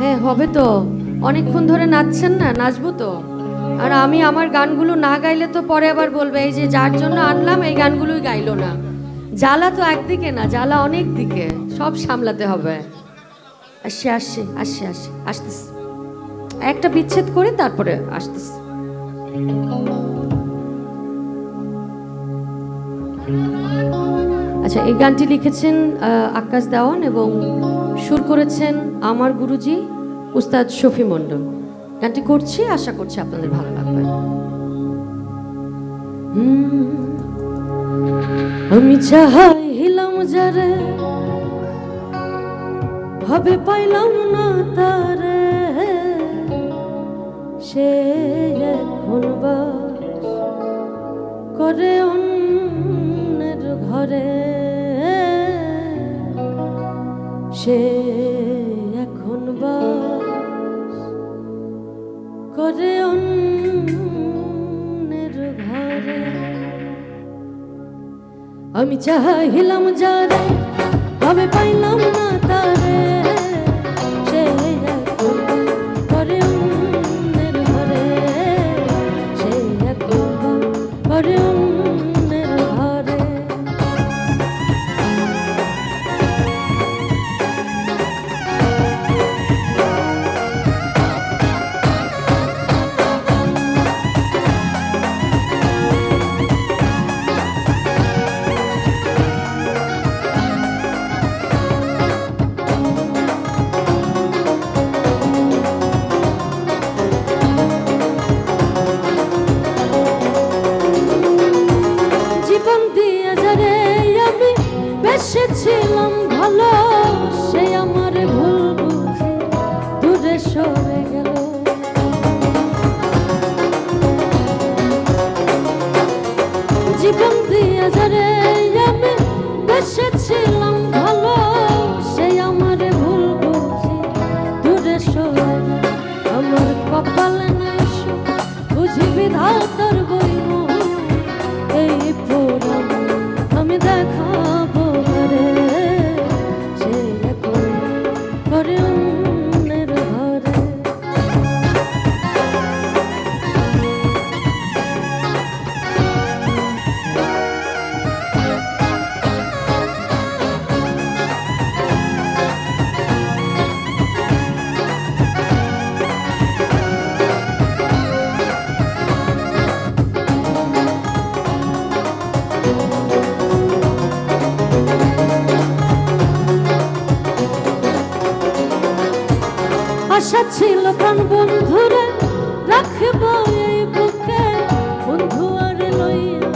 হ্যাঁ হবে তো। অনেকক্ষণ ধরে নাচছেন না, নাচবো তো। আর আমি আমার গানগুলো না গাইলে তো পরে আবার বলবে, এই যে যার জন্য আনলাম, এই গানগুলোই গাইলো না। জ্বালা তো একদিকে না, জ্বালা অনেক দিকে। সব সামলাতে হবে। আসছে আসছে আসছে আসছে, আসতেছে। একটা বিচ্ছেদ করে তারপরে আসতেছে। আচ্ছা এই গানটি লিখেছেন আকাশ দেওয়ান এবং সুর করেছেন আমার গুরুজি, উস্তাদ শফি মন্ডল গানটি করছি, আশা করছি আপনাদের ভালো লাগবে। আমি চাহাইলাম যারে ভাবে পাইলাম না তারে, সে এখন বাস করে অন্যের ঘরে। সে এখন বাস করে অন্যের ঘরে। আমি চাহিলাম যারে আমি পাইলাম জীবন আমি বেসেছিলাম ভালো সে আমার ভুল বুঝে দূরে সরে গেল জীবন দিয়ে যারে আমি বেসেছিলাম ভালো সে আমার ভুল বুঝে দূরে সরে। আমার কপালে সুখ, বুঝি বিধাতার আশা ছিল প্রাণ বন্ধুরে? রাখব এই বুকে। বন্ধু আর লইয়া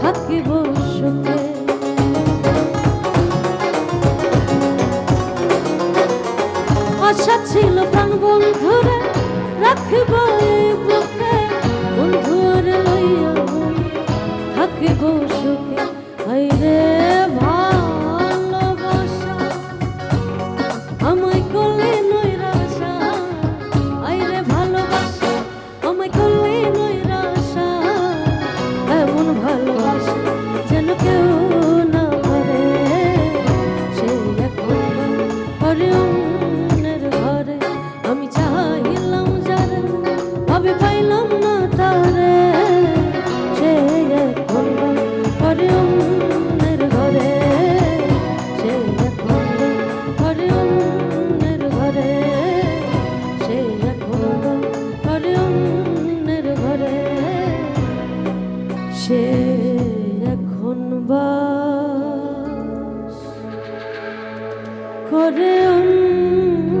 থাকিব সুখে। আশা ছিল প্রাণ বন্ধুরে? রাখব এই বুকে। বন্ধু আর লইয়া থাকিব সুখে। সে এখন বাস করে অন্য